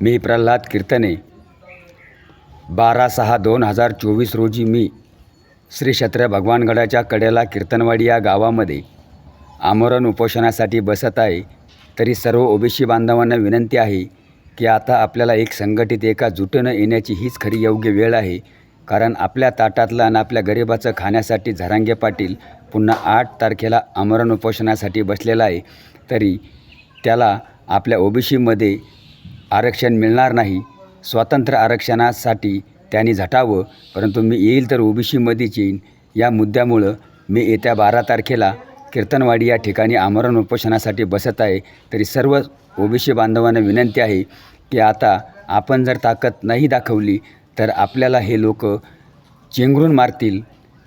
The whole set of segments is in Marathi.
मी प्रल्हाद कीर्तने. बारा सहा दोन हजार चोवीस रोजी मी श्री क्षत्र भगवानगडाच्या कडेला कीर्तनवाडी या गावामध्ये आमरण उपोषणासाठी बसत आहे तरी सर्व ओबीसी बांधवांना विनंती आहे की आता आपल्याला एक संघटित एका जुटनं येण्याची हीच खरी योग्य वेळ आहे कारण आपल्या ताटातलं आणि आपल्या गरिबाचं खाण्यासाठी झरांगे पाटील पुन्हा आठ तारखेला आमरण उपोषणासाठी बसलेला आहे तरी त्याला आपल्या ओबीसीमध्ये आरक्षण मिळणार नाही. स्वातंत्र्य आरक्षणासाठी त्यांनी झटावं परंतु मी येईल तर ओबीसीमध्येच येईन. या मुद्द्यामुळं मी येत्या बारा तारखेला कीर्तनवाडी या ठिकाणी आमरण उपोषणासाठी बसत आहे. तरी सर्व ओबीसी बांधवांना विनंती आहे की आता आपण जर ताकद नाही दाखवली तर आपल्याला हे लोक चेंगरून मारतील.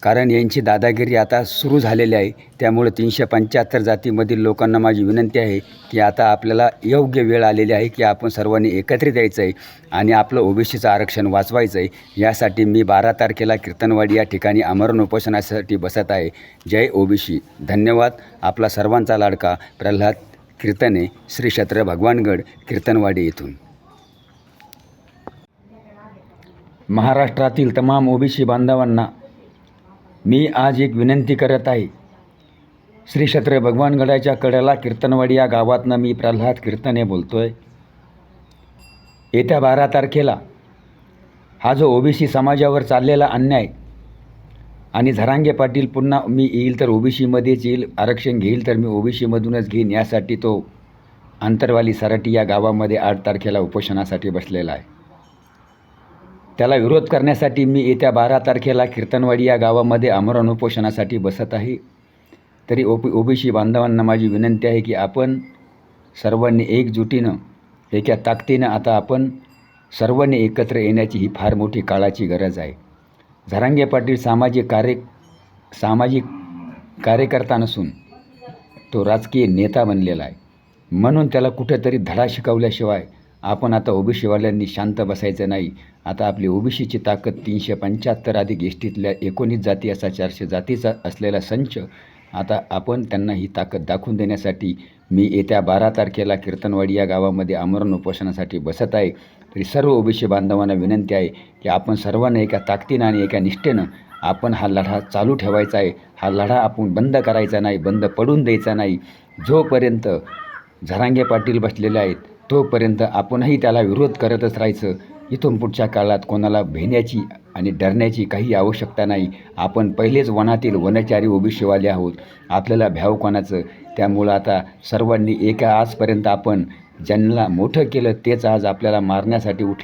कारण यांची दादागिरी आता सुरू झालेली आहे. त्यामुळे तीनशे पंच्याहत्तर जातीमधील लोकांना माझी विनंती आहे की आता आपल्याला योग्य वेळ आलेली आहे की आपण सर्वांनी एकत्रित यायचं आहे आणि आपलं ओबीसीचं आरक्षण वाचवायचं आहे. यासाठी मी बारा तारखेला कीर्तनवाडी या ठिकाणी आमरण उपोषणासाठी बसत आहे. जय ओबीसी. धन्यवाद. आपला सर्वांचा लाडका प्रल्हाद कीर्तने श्री क्षत्र भगवानगड कीर्तनवाडी येथून महाराष्ट्रातील तमाम ओबीसी बांधवांना मी आज एक विनंती करत आहे. श्री क्षत्र भगवानगडाच्या कड्याला कीर्तनवाडी या गावातनं मी प्रल्हाद कीर्तने बोलतो आहे येत्या बारा तारखेला हा जो ओबीसी समाजावर चाललेला अन्याय आणि झरांगे पाटील पुन्हा मी येईल तर ओबीसीमध्येच येईल आरक्षण घेईल तर मी ओबीसीमधूनच घेईन यासाठी तो आंतरवाली सराटी या गावामध्ये आठ तारखेला उपोषणासाठी बसलेला आहे. त्याला विरोध करण्यासाठी मी येत्या बारा तारखेला कीर्तनवाडी या गावामध्ये आमरण उपोषणासाठी बसत आहे. तरी ओबी ओबीसी बांधवांना माझी विनंती आहे की आपण सर्वांनी एकजुटीनं एका ताकदीनं आता आपण सर्वांनी एकत्र येण्याची ही फार मोठी काळाची गरज आहे. झरांगे पाटील सामाजिक कार्य सामाजिक कार्यकर्ता नसून तो राजकीय नेता बनलेला आहे. म्हणून त्याला कुठेतरी धडा शिकवल्याशिवाय आपण आता ओबीसीवाल्यांनी शांत बसायचं नाही. आता आपली ओबीसीची ताकद तीनशे पंच्याहत्तर अधिक एसटीतल्या एकोणीस जाती असा चारशे जातीचा असलेला संच आता आपण त्यांना ही ताकद दाखवून देण्यासाठी मी येत्या बारा तारखेला कीर्तनवाडी या गावामध्ये आमरण उपोषणासाठी बसत आहे. तरी सर्व ओबीसी बांधवांना विनंती आहे की आपण सर्वांना एका ताकदीनं आणि एका निष्ठेनं आपण हा लढा चालू ठेवायचा आहे. हा लढा आपण बंद करायचा नाही बंद पडून द्यायचा नाही. जोपर्यंत झरांगे पाटील बसलेले आहेत तोपर्यंत आपणही त्याला विरोध करतच राहायचं. इथून पुढच्या काळात कोणाला भेण्याची आणि डरण्याची काही आवश्यकता नाही. आपण पहिलेच वनातील वनचारी ओबीसीवाले आहोत. आपल्याला भ्याव कोणाचं? त्यामुळं आता सर्वांनी एका आजपर्यंत आपण ज्यांना मोठं केलं तेच आज आपल्याला मारण्यासाठी उठले